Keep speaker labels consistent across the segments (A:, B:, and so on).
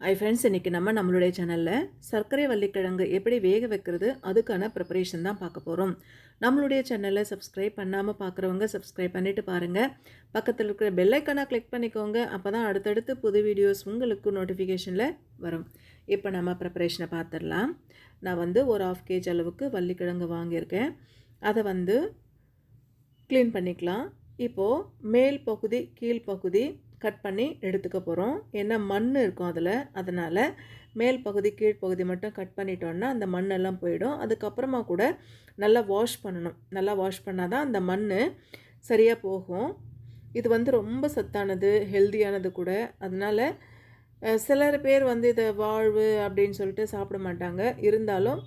A: ஐ friends இன்றைக்கி நம்ம நம்மளுடைய சேனலில் சர்க்கரை வள்ளிக்கிழங்கு எப்படி வேக வைக்கிறது அதுக்கான ப்ரிப்பரேஷன் தான் பார்க்க போகிறோம் நம்மளுடைய சேனலை சப்ஸ்கிரைப் பண்ணாமல் பார்க்குறவங்க சப்ஸ்கிரைப் பண்ணிவிட்டு பாருங்கள் பக்கத்தில் இருக்கிற பெல்லைக்கான கிளிக் பண்ணிக்கோங்க. அப்போ தான் அடுத்தடுத்து புது வீடியோஸ் உங்களுக்கு நோட்டிஃபிகேஷனில் வரும். இப்போ நம்ம ப்ரிப்பரேஷனை பார்த்துடலாம். நான் வந்து ஒரு ஆஃப் கேஜ் அளவுக்கு வள்ளிக்கிழங்கு வாங்கியிருக்கேன். அதை வந்து க்ளீன் பண்ணிக்கலாம். இப்போது மேல் பகுதி கீழ் பகுதி கட் பண்ணி எடுத்துக்க போகிறோம் ஏன்னா மண் இருக்கும் அதில். அதனால் மேல் பகுதி கீழ் பகுதி மட்டும் கட் பண்ணிட்டோன்னா அந்த மண்ணெல்லாம் போயிடும். அதுக்கப்புறமா கூட நல்லா வாஷ் பண்ணணும். நல்லா வாஷ் பண்ணால் தான் அந்த மண் சரியாக போகும். இது வந்து ரொம்ப சத்தானது ஹெல்தியானது கூட. அதனால் சிலர் பேர் வந்து இதை வாழ்வு அப்படின்னு சொல்லிட்டு சாப்பிட மாட்டாங்க. இருந்தாலும்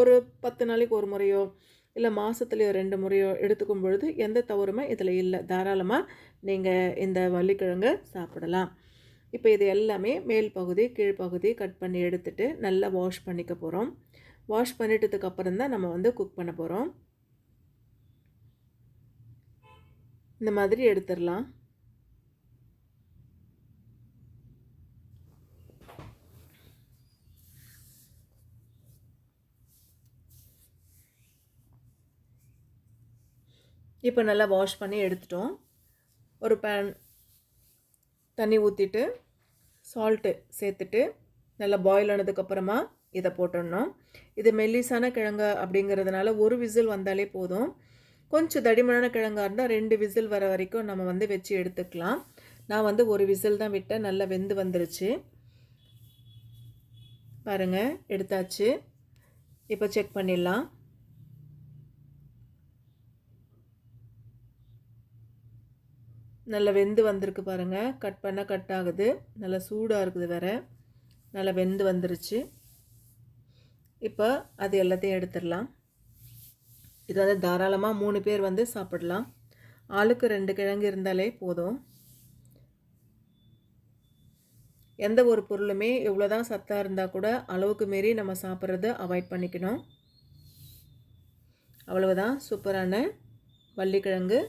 A: ஒரு பத்து நாளைக்கு ஒரு முறையோ இல்லை மாதத்துலையோ ரெண்டு முறையோ எடுத்துக்கும் பொழுது எந்த தவறுமே இதில் இல்லை. தாராளமாக நீங்கள் இந்த வள்ளிக்கிழங்கு சாப்பிடலாம். இப்போ இது எல்லாமே மேல் பகுதி கீழ்ப்பகுதி கட் பண்ணி எடுத்துகிட்டு நல்லா வாஷ் பண்ணிக்க போகிறோம் வாஷ் பண்ணிட்டதுக்கப்புறம் தான் நம்ம வந்து குக் பண்ண போகிறோம் இந்த மாதிரி எடுத்துடலாம். இப்போ நல்லா வாஷ் பண்ணி எடுத்துட்டோம். ஒரு பேன் தண்ணி ஊற்றிட்டு சால்ட்டு சேர்த்துட்டு நல்லா பாயில் ஆனதுக்கப்புறமா இதை போட்டுடணும். இது மெல்லிசான கிழங்கு அப்படிங்கிறதுனால ஒரு விசில் வந்தாலே போதும். கொஞ்சம் தடிமனான கிழங்காக இருந்தால் ரெண்டு விசில் வர வரைக்கும் நம்ம வந்து வச்சு எடுத்துக்கலாம். நான் வந்து ஒரு விசில் தான் விட்டேன் நல்லா வெந்து வந்துருச்சு. பாருங்கள் எடுத்தாச்சு. இப்போ செக் பண்ணிடலாம். நல்லா வெந்து வந்திருக்கு பாருங்கள் கட் பண்ண கட் ஆகுது. நல்லா சூடாக இருக்குது வேறு. நல்லா வெந்து வந்துருச்சு. இப்போ அது எல்லாத்தையும் எடுத்துடலாம். இது வந்து தாராளமாக மூணு பேர் வந்து சாப்பிடலாம். ஆளுக்கு ரெண்டு கிழங்கு இருந்தாலே போதும். எந்த ஒரு பொருளுமே எவ்வளோதான் சத்தாக இருந்தால் கூட அளவுக்கு மீறி நம்ம சாப்பிட்றத அவாய்ட் பண்ணிக்கணும். அவ்வளவுதான். சூப்பரான வள்ளிக்கிழங்கு.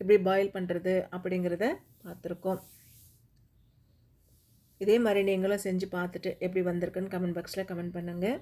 A: எப்படி பாயில் பண்ணுறது அப்படிங்கிறத பார்த்துருக்கோம். இதே மாதிரி நீங்களும் செஞ்சு பார்த்துட்டு எப்படி வந்திருக்குன்னு கமெண்ட் பாக்ஸில் கமெண்ட் பண்ணுங்கள்